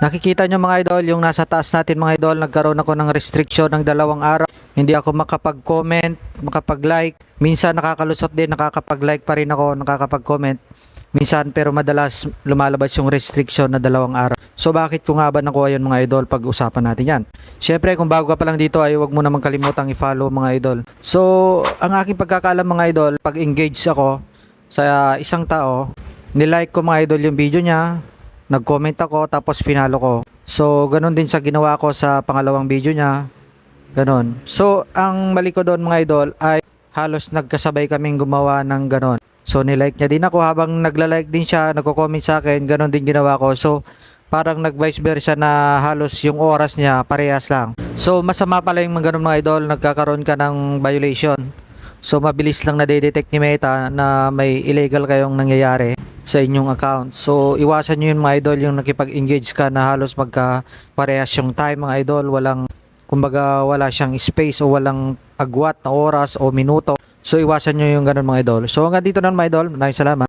Nakikita nyo mga idol, yung nasa taas natin mga idol, nagkaroon ako ng restriction ng dalawang araw. Hindi ako makapag-comment, makapag-like. Minsan nakakalusot din, nakakapag-like pa rin ako, nakakapag-comment. Minsan pero madalas lumalabas yung restriction na dalawang araw. So bakit ko nga ba nakuha yun mga idol pag-usapan natin yan? Siyempre kung bago ka pa lang dito ay huwag mo naman kalimutang i-follow mga idol. So ang aking pagkakaalam mga idol, pag engage ako sa isang tao, nilike ko mga idol yung video niya, nag-comment ako tapos finalo ko. So ganun din sa ginawa ko sa pangalawang video niya. Ganon. So ang mali ko doon mga idol ay halos nagkasabay kaming gumawa ng ganon. So nilike niya din ako habang nagla-like din siya, nagko-comment sa akin, ganon din ginawa ko. So parang nag vice versa na halos yung oras niya parehas lang. So masama pala yung mga ganun mga idol, nagkakaroon ka ng violation. So mabilis lang na-detect ni Meta na may illegal kayong nangyayari sa inyong account. So iwasan nyo yun mga idol yung nakipag-engage ka na halos magka parehas yung time mga idol, walang kumbaga wala siyang space o walang agwat na oras o minuto. So iwasan nyo yung ganun mga idol. So hanggang dito na mga idol, maraming salamat.